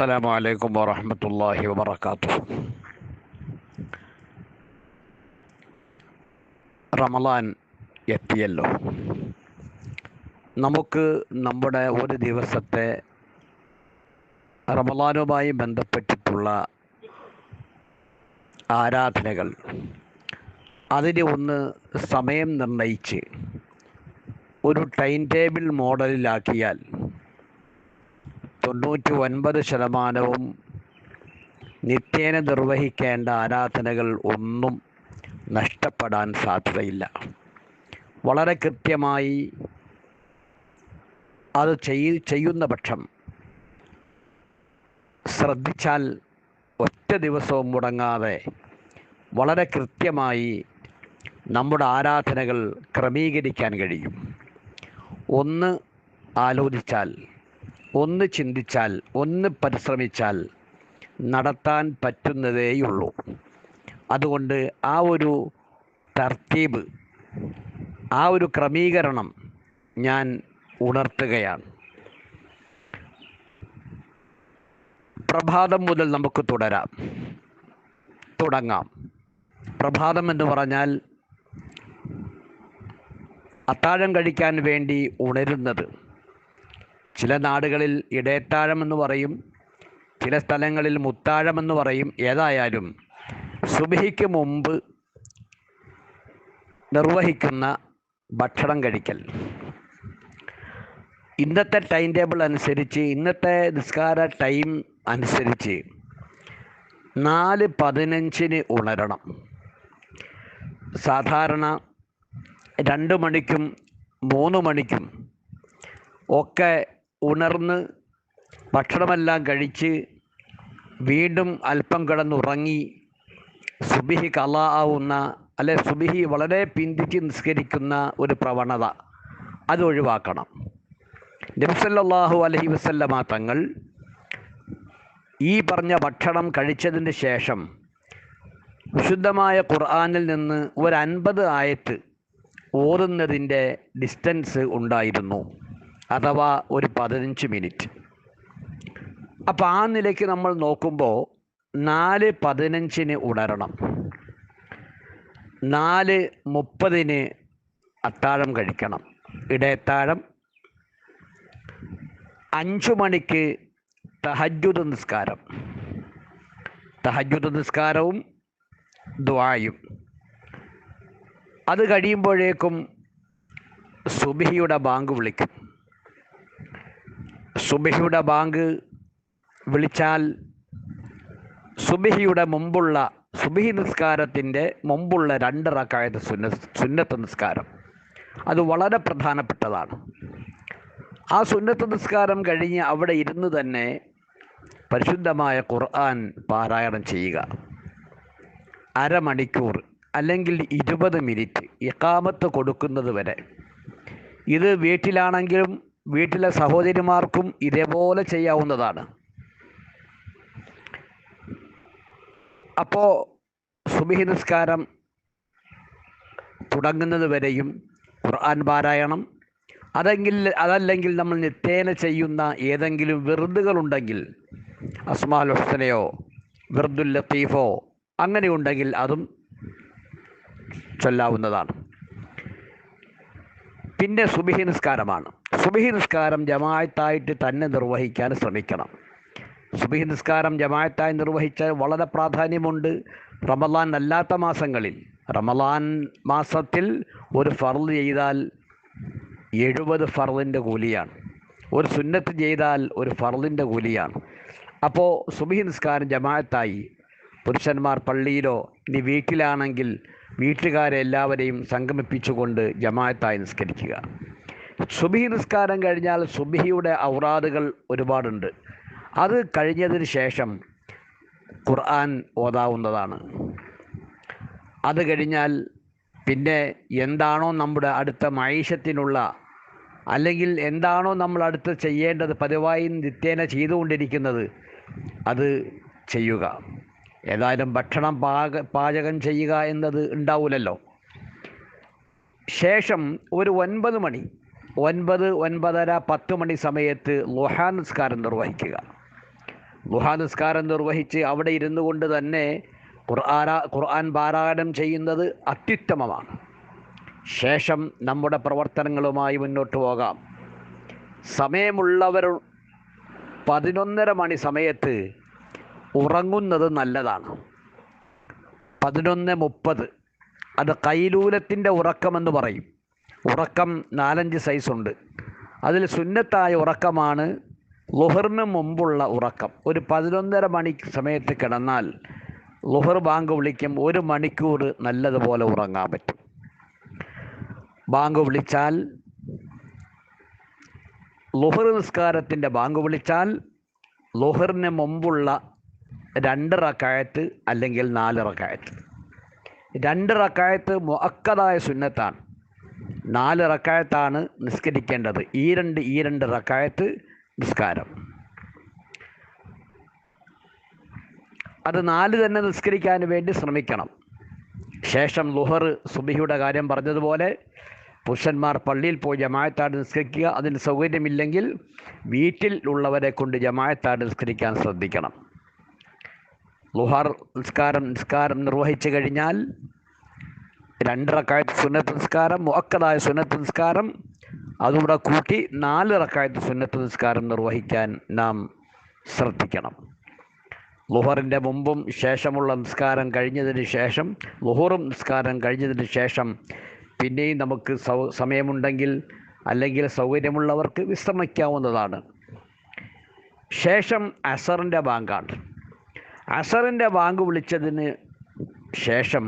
السلام عليكم ورحمة الله وبركاته റമലാൻ എത്തിയല്ലോ നമുക്ക് നമ്മുടെ ഒരു ദിവസത്തെ റമലാനുമായി ബന്ധപ്പെട്ടിട്ടുള്ള ആരാധനകൾ അതിന് ഒന്ന് സമയം നിർണയിച്ച് ഒരു ടൈം ടേബിൾ മോഡലിലാക്കിയാൽ തൊണ്ണൂറ്റി ഒൻപത് ശതമാനവും നിത്യേന നിർവഹിക്കേണ്ട ആരാധനകൾ ഒന്നും നഷ്ടപ്പെടാൻ സാധ്യതയില്ല. വളരെ കൃത്യമായി അത് ചെയ് ചെയ്യുന്ന പക്ഷം ശ്രദ്ധിച്ചാൽ ഒറ്റ ദിവസവും മുടങ്ങാതെ വളരെ കൃത്യമായി നമ്മുടെ ആരാധനകൾ ക്രമീകരിക്കാൻ കഴിയും. ഒന്ന് ആലോചിച്ചാൽ ഒന്ന് ചിന്തിച്ചാൽ ഒന്ന് പരിശ്രമിച്ചാൽ നടത്താൻ പറ്റുന്നതേയുള്ളൂ. അതുകൊണ്ട് ആ ഒരു തർത്തീബ് ആ ഒരു ക്രമീകരണം ഞാൻ ഉണർത്തുകയാണ്. പ്രഭാതം മുതൽ നമുക്ക് തുടരാം. തുടങ്ങാം. പ്രഭാതം എന്ന് പറഞ്ഞാൽ അത്താഴം കഴിക്കാൻ വേണ്ടി ഉണരുന്നത്. ചില നാടുകളിൽ ഇടയത്താഴം എന്ന് പറയും ചില സ്ഥലങ്ങളിൽ മുത്താഴം എന്ന് പറയും. ഏതായാലും സുബിഹിക്ക് മുമ്പ് നിർവഹിക്കുന്ന ഭക്ഷണം കഴിക്കൽ. ഇന്നത്തെ ടൈം ടേബിൾ അനുസരിച്ച് ഇന്നത്തെ നിസ്കാര ടൈം അനുസരിച്ച് നാല് പതിനഞ്ചിന് ഉണരണം. സാധാരണ രണ്ട് മണിക്കും മൂന്ന് മണിക്കും ഒക്കെ ഉണർന്ന് ഭക്ഷണമെല്ലാം കഴിച്ച് വീണ്ടും അല്പം കിടന്നുറങ്ങി സുബിഹി കല ആവുന്ന അല്ലെ സുബിഹി വളരെ പിന്തിച്ച് നിസ്കരിക്കുന്ന ഒരു പ്രവണത അത് ഒഴിവാക്കണം. നബ്സല്ലാഹു അലഹി വസല്ലമ തങ്ങൾ ഈ പറഞ്ഞ ഭക്ഷണം കഴിച്ചതിന് ശേഷം വിശുദ്ധമായ ഖുർആാനിൽ നിന്ന് ഒരു അൻപത് ആയത്ത് ഓതുന്നതിന്റെ ഡിസ്റ്റൻസ് ഉണ്ടായിരുന്നു. അഥവാ ഒരു പതിനഞ്ച് മിനിറ്റ്. അപ്പോൾ ആ നിലയ്ക്ക് നമ്മൾ നോക്കുമ്പോൾ നാല് പതിനഞ്ചിന് ഉണരണം. നാല് മുപ്പതിന് അത്താഴം കഴിക്കണം. ഇടയത്താഴം. അഞ്ചു മണിക്ക് തഹജുദ് നിസ്കാരം. തഹജുദ് നിസ്കാരവും ദ്വായും. അത് കഴിയുമ്പോഴേക്കും സുബിഹിയുടെ ബാങ്ക് വിളിക്കും. സുബിഹിയുടെ ബാങ്ക് വിളിച്ചാൽ സുബിഹിയുടെ മുമ്പുള്ള സുബിഹി നിസ്കാരത്തിന്റെ മുമ്പുള്ള രണ്ട് റക്കായത് സുന്ന സുന്നത്ത് നിസ്കാരം. അത് വളരെ പ്രധാനപ്പെട്ടതാണ്. ആ സുന്നത്ത് നിസ്കാരം കഴിഞ്ഞ് അവിടെ ഇരുന്ന് തന്നെ പരിശുദ്ധമായ ഖുർആൻ പാരായണം ചെയ്യുക. അരമണിക്കൂർ അല്ലെങ്കിൽ ഇരുപത് മിനിറ്റ് ഇക്കാമത്ത് കൊടുക്കുന്നത് വരെ. ഇത് വീട്ടിലാണെങ്കിലും വീട്ടിലെ സഹോദരിമാർക്കും ഇതേപോലെ ചെയ്യാവുന്നതാണ്. അപ്പോൾ സുബിഹി നിസ്കാരം തുടങ്ങുന്നത് വരെയും ഖുർആൻ പാരായണം. അതെങ്കിൽ അതല്ലെങ്കിൽ നമ്മൾ നിത്യേന ചെയ്യുന്ന ഏതെങ്കിലും വെറുതുകളുണ്ടെങ്കിൽ അസ്മാൽ ഹുസനയോ വെറുദുൽ ലത്തീഫോ അങ്ങനെ ഉണ്ടെങ്കിൽ അതും ചൊല്ലാവുന്നതാണ്. പിന്നെ സുബിഹി നിസ്കാരമാണ്. സുബിഹി നിസ്കാരം ജമായത്തായിട്ട് തന്നെ നിർവഹിക്കാൻ ശ്രമിക്കണം. സുബിഹി നിസ്കാരം ജമായത്തായി നിർവഹിച്ചാൽ വളരെ പ്രാധാന്യമുണ്ട്. റമലാൻ അല്ലാത്ത മാസങ്ങളിൽ റമലാൻ മാസത്തിൽ ഒരു ഫർദ് ചെയ്താൽ എഴുപത് ഫർദിന്റെ കൂലിയാണ്. ഒരു സുന്നത്ത് ചെയ്താൽ ഒരു ഫർദിന്റെ കൂലിയാണ്. അപ്പോൾ സുബിഹി നിസ്കാരം ജമായത്തായി പുരുഷന്മാർ പള്ളിയിലോ ഇനി വീട്ടിലാണെങ്കിൽ വീട്ടുകാരെ എല്ലാവരെയും സംഗമിപ്പിച്ചുകൊണ്ട് ജമായത്തായി നിസ്കരിക്കുക. സുബിഹി നിസ്കാരം കഴിഞ്ഞാൽ സുബിഹിയുടെ ഔറാദുകൾ ഒരുപാടുണ്ട്. അത് കഴിഞ്ഞതിന് ശേഷം ഖുർആൻ ഓതാവുന്നതാണ്. അത് കഴിഞ്ഞാൽ പിന്നെ എന്താണോ നമ്മുടെ അടുത്ത മൈഷത്തിനുള്ള അല്ലെങ്കിൽ എന്താണോ നമ്മൾ അടുത്ത് ചെയ്യേണ്ടത് പതിവായി നിത്യേന ചെയ്തുകൊണ്ടിരിക്കുന്നത് അത് ചെയ്യുക. ഏതായാലും ഭക്ഷണം പാക പാചകം ചെയ്യുക എന്നത് ഉണ്ടാവില്ലല്ലോ ശേഷം ഒരു ഒൻപത് മണി ഒൻപത് ഒൻപതര പത്ത് മണി സമയത്ത് ലുഹാ നിസ്കാരം നിർവഹിക്കുക. ലുഹാ നിസ്കാരം നിർവഹിച്ച് അവിടെ ഇരുന്നു കൊണ്ട് തന്നെ ഖുർആാന ഖുർആൻ പാരായണം ചെയ്യുന്നത് അത്യുത്തമമാണ്. ശേഷം നമ്മുടെ പ്രവർത്തനങ്ങളുമായി മുന്നോട്ട് പോകാം. സമയമുള്ളവർ പതിനൊന്നര മണി സമയത്ത് ഉറങ്ങുന്നത് നല്ലതാണ്. പതിനൊന്ന് മുപ്പത് അത് കൈലൂലത്തിന്റെ ഉറക്കമെന്ന് പറയും. ഉറക്കം നാലഞ്ച് സൈസുണ്ട് അതിൽ സുന്നത്തായ ഉറക്കമാണ് ലുഹറിന് മുമ്പുള്ള ഉറക്കം. ഒരു പതിനൊന്നര മണി സമയത്ത് കിടന്നാൽ ലുഹർ ബാങ്ക് വിളിക്കും ഒരു മണിക്കൂർ നല്ലതുപോലെ ഉറങ്ങാൻ പറ്റും. ബാങ്ക് വിളിച്ചാൽ ലുഹർ നിസ്കാരത്തിന്റെ ബാങ്ക് വിളിച്ചാൽ ലുഹറിന് മുമ്പുള്ള രണ്ട് റക്കായത്ത് അല്ലെങ്കിൽ നാല് റക്കായത്ത്. രണ്ട് മുഅക്കതായ സുന്നത്താണ്. നാല് റക്കായത്താണ് നിസ്കരിക്കേണ്ടത്. ഈ രണ്ട് ഈ രണ്ട് റക്കായത്ത് നിസ്കാരം. അത് നാല് തന്നെ നിസ്കരിക്കാൻ വേണ്ടി ശ്രമിക്കണം. ശേഷം ലുഹർ സുബിഹിയുടെ കാര്യം പറഞ്ഞതുപോലെ പുരുഷന്മാർ പള്ളിയിൽ പോയി ജമായത്താട് നിസ്കരിക്കുക. അതിന് സൗകര്യമില്ലെങ്കിൽ വീട്ടിൽ ഉള്ളവരെ കൊണ്ട് ജമായത്താട് നിസ്കരിക്കാൻ ശ്രദ്ധിക്കണം. ലുഹാർ നിസ്കാരം നിസ്കാരം നിർവഹിച്ചു കഴിഞ്ഞാൽ രണ്ടിറക്കായത്ത് സുന്നത്ത് നിസ്കാരം മുഅക്കതായ സുന്നത്ത് നിസ്കാരം. അതുകൂടെ കൂട്ടി നാല് റക്കായത്ത് സുന്നത്ത് നിസ്കാരം നിർവഹിക്കാൻ നാം ശ്രദ്ധിക്കണം. ലുഹറിന്റെ മുമ്പും ശേഷമുള്ള നിസ്കാരം കഴിഞ്ഞതിന് ശേഷം ലുഹറും നിസ്കാരം കഴിഞ്ഞതിന് ശേഷം പിന്നെയും നമുക്ക് സൗ സമയമുണ്ടെങ്കിൽ അല്ലെങ്കിൽ സൗകര്യമുള്ളവർക്ക് വിശ്രമിക്കാവുന്നതാണ്. ശേഷം അസറിന്റെ ബാങ്കാണ്. അസറിന്റെ ബാങ്ക് വിളിച്ചതിന് ശേഷം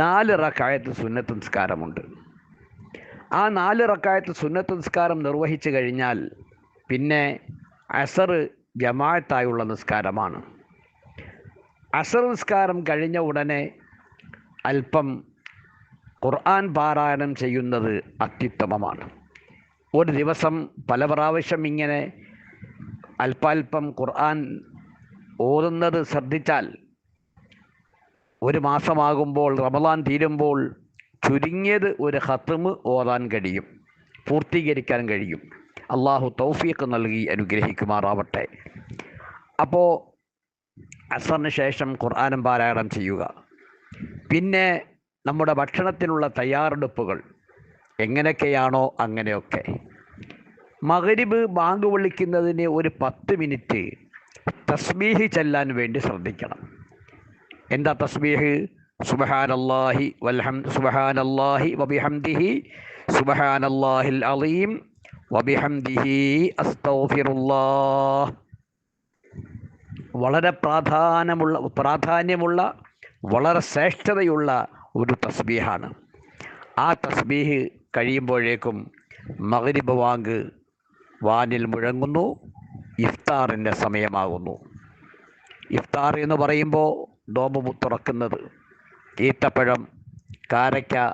നാല് റക്കായത്ത് സുന്നത്ത് നിസ്കാരമുണ്ട്. ആ നാല് റക്കായത്ത് സുന്നത്ത് നിസ്കാരം നിർവഹിച്ചു കഴിഞ്ഞാൽ പിന്നെ അസർ ജമാഅത്തായുള്ള നിസ്കാരമാണ്. അസർ നിസ്കാരം കഴിഞ്ഞ ഉടനെ അല്പം ഖുർആൻ പാരായണം ചെയ്യുന്നത് അത്യുത്തമമാണ്. ഒരു ദിവസം പല പ്രാവശ്യം ഇങ്ങനെ അല്പാൽപ്പം ഖുർആൻ ഓതുന്നത് ശ്രദ്ധിച്ചാൽ ഒരു മാസമാകുമ്പോൾ റമദാൻ തീരുമ്പോൾ ചുരുങ്ങിയത് ഒരു ഹത്തുമ് ഓതാൻ കഴിയും പൂർത്തീകരിക്കാൻ കഴിയും. അള്ളാഹു തൗഫീഖ് നൽകി അനുഗ്രഹിക്കുമാറാവട്ടെ. അപ്പോൾ അസറിന് ശേഷം ഖുർആാനും പാരായണം ചെയ്യുക. പിന്നെ നമ്മുടെ ഭക്ഷണത്തിനുള്ള തയ്യാറെടുപ്പുകൾ എങ്ങനെയൊക്കെയാണോ അങ്ങനെയൊക്കെ. മകരിബ് ബാങ്ക് വിളിക്കുന്നതിന് ഒരു പത്ത് മിനിറ്റ് തസ്ബീഹ് ചെല്ലാൻ വേണ്ടി ശ്രദ്ധിക്കണം. എന്താ തസ്ബീഹ്? സുബഹാനല്ലാഹി വൽഹം സുബഹാനല്ലാഹി വബിഹംദിഹി സുബഹാനല്ലാഹിൽ അലീം വബിഹംദിഹി അസ്തഗ്ഫിറുല്ലാഹ്. വളരെ പ്രാധാന്യമുള്ള പ്രാധാന്യമുള്ള വളരെ ശ്രേഷ്ഠതയുള്ള ഒരു തസ്ബീഹാണ്. ആ തസ്ബീഹ് കഴിയുമ്പോഴേക്കും മഗ്രിബ് വാങ്ക് വാനിൽ മുഴങ്ങുന്നു ഇഫ്താറിന്റെ സമയമാകുന്നു. ഇഫ്താർ എന്ന് പറയുമ്പോൾ നോമ്പ് തുറക്കുന്നത്. ഈത്തപ്പഴം കാരയ്ക്ക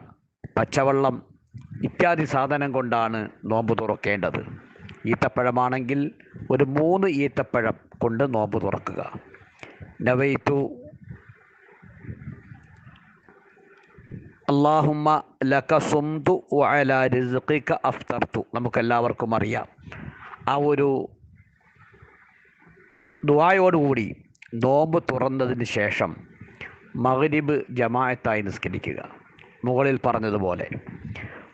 പച്ചവെള്ളം ഇത്യാദി സാധനം കൊണ്ടാണ് നോമ്പ് തുറക്കേണ്ടത്. ഈത്തപ്പഴമാണെങ്കിൽ ഒരു മൂന്ന് ഈത്തപ്പഴം കൊണ്ട് നോമ്പ് തുറക്കുക. നവൈത്തു അള്ളാഹുമ്മ ലക സുംതു വഅല റിസ്ഖിക അഫ്തർതു. നമുക്കെല്ലാവർക്കും അറിയാം. ആ ഒരു ദുആയോടുകൂടി നോമ്പ് തുറന്നതിന് ശേഷം മകരിബ് ജമായത്തായി നിസ്കരിക്കുക. മുകളിൽ പറഞ്ഞതുപോലെ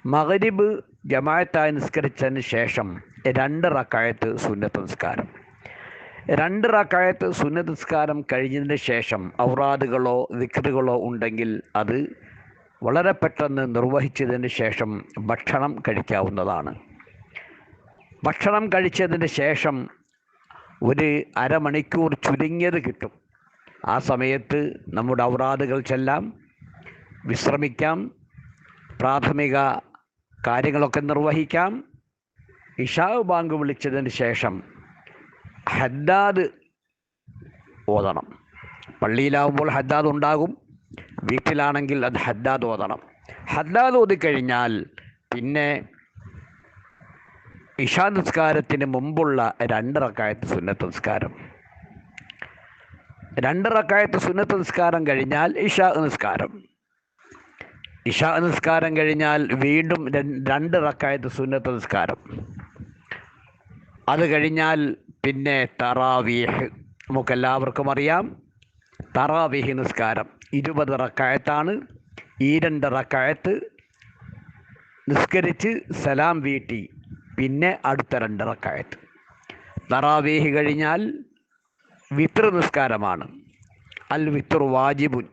മകരിബ് ജമായത്തായി നിസ്കരിച്ചതിന് ശേഷം രണ്ട് റക്കായത്ത് സുന്നത്ത് നിസ്കാരം. രണ്ട് റക്കായത്ത് സുന്നത്ത് നിസ്കാരം കഴിഞ്ഞതിന് ശേഷം ഔറാദുകളോ വിക്രുകളോ ഉണ്ടെങ്കിൽ അത് വളരെ പെട്ടെന്ന് നിർവഹിച്ചതിന് ശേഷം ഭക്ഷണം കഴിക്കാവുന്നതാണ്. ഭക്ഷണം കഴിച്ചതിന് ശേഷം ഒരു അരമണിക്കൂർ ചുരുങ്ങിയത് കിട്ടും. ആ സമയത്ത് നമ്മുടെ ഔറാദുകൾ ചെല്ലാം വിശ്രമിക്കാം. പ്രാഥമിക കാര്യങ്ങളൊക്കെ നിർവഹിക്കാം. ഇഷാവ് ബാങ്ക് വിളിച്ചതിന് ശേഷം ഹദ്ദാദ് ഓതണം. പള്ളിയിലാവുമ്പോൾ ഹദ്ദാദ് ഉണ്ടാകും. വീട്ടിലാണെങ്കിൽ അത് ഹദ്ദാദ് ഓതണം. ഹദ്ദാദ് ഓതിക്കഴിഞ്ഞാൽ പിന്നെ ഇഷാ നിസ്കാരത്തിന് മുമ്പുള്ള രണ്ട് റക്കായത്ത് സുന്നത്ത് നിസ്കാരം രണ്ട് റക്കായത്ത് സുന്നത്ത് നിസ്കാരം കഴിഞ്ഞാൽ ഇഷാ നിസ്കാരം ഇഷാ നിസ്കാരം കഴിഞ്ഞാൽ വീണ്ടും രണ്ടിറക്കായത്ത് രണ്ട് റക്കായത്ത് സുന്നത്ത് നിസ്കാരം അത് കഴിഞ്ഞാൽ പിന്നെ തറാവീഹ്. നമുക്കെല്ലാവർക്കും അറിയാം. തറാവീഹ് നിസ്കാരം ഇരുപത് റക്കായത്താണ് ഈ രണ്ട് റക്കായത്ത് നിസ്കരിച്ച് സലാം വീട്ടി പിന്നെ അടുത്ത രണ്ട് റക്കായത്ത്. തറാവീഹി കഴിഞ്ഞാൽ വിത്ര നിസ്കാരമാണ്. അൽ വിത്ര വാജിബുൻ.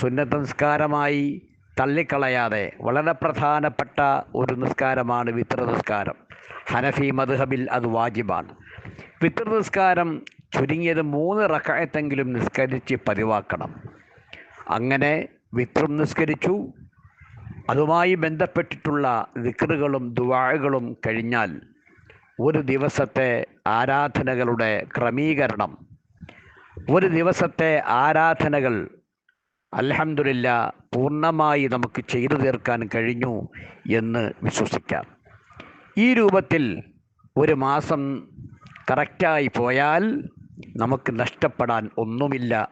സുന്നത്ത് നിസ്കാരമായി തള്ളിക്കളയാതെ വളരെ പ്രധാനപ്പെട്ട ഒരു നിസ്കാരമാണ് വിത്ര നിസ്കാരം. ഹനഫി മദ്ഹബിൽ അത് വാജിബാണ്. വിത്ര നിസ്കാരം ചുരുങ്ങിയത് മൂന്ന് റക്കായത്തെങ്കിലും നിസ്കരിച്ച് പതിവാക്കണം. അങ്ങനെ വിത്രം നിസ്കരിച്ചു അതുമായി ബന്ധപ്പെട്ടിട്ടുള്ള വിക്രുകളും ദുവാഴകളും കഴിഞ്ഞാൽ ഒരു ദിവസത്തെ ആരാധനകളുടെ ക്രമീകരണം. ഒരു ദിവസത്തെ ആരാധനകൾ അലഹമില്ല പൂർണമായി നമുക്ക് ചെയ്തു തീർക്കാൻ കഴിഞ്ഞു എന്ന് വിശ്വസിക്കാം. ഈ രൂപത്തിൽ ഒരു മാസം കറക്റ്റായി പോയാൽ നമുക്ക് നഷ്ടപ്പെടാൻ ഒന്നുമില്ല.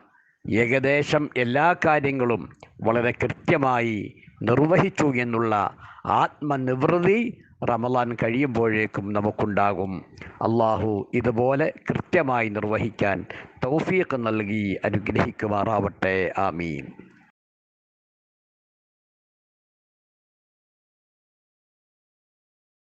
ഏകദേശം എല്ലാ കാര്യങ്ങളും വളരെ കൃത്യമായി നിർവഹിച്ചു എന്നുള്ള ആത്മനിവൃത്തി റമലാൻ കഴിയുമ്പോഴേക്കും നമുക്കുണ്ടാകും. അള്ളാഹു ഇതുപോലെ കൃത്യമായി നിർവഹിക്കാൻ തൗഫീഖ് നൽകി അനുഗ്രഹിക്കുമാറാവട്ടെ. ആമീൻ.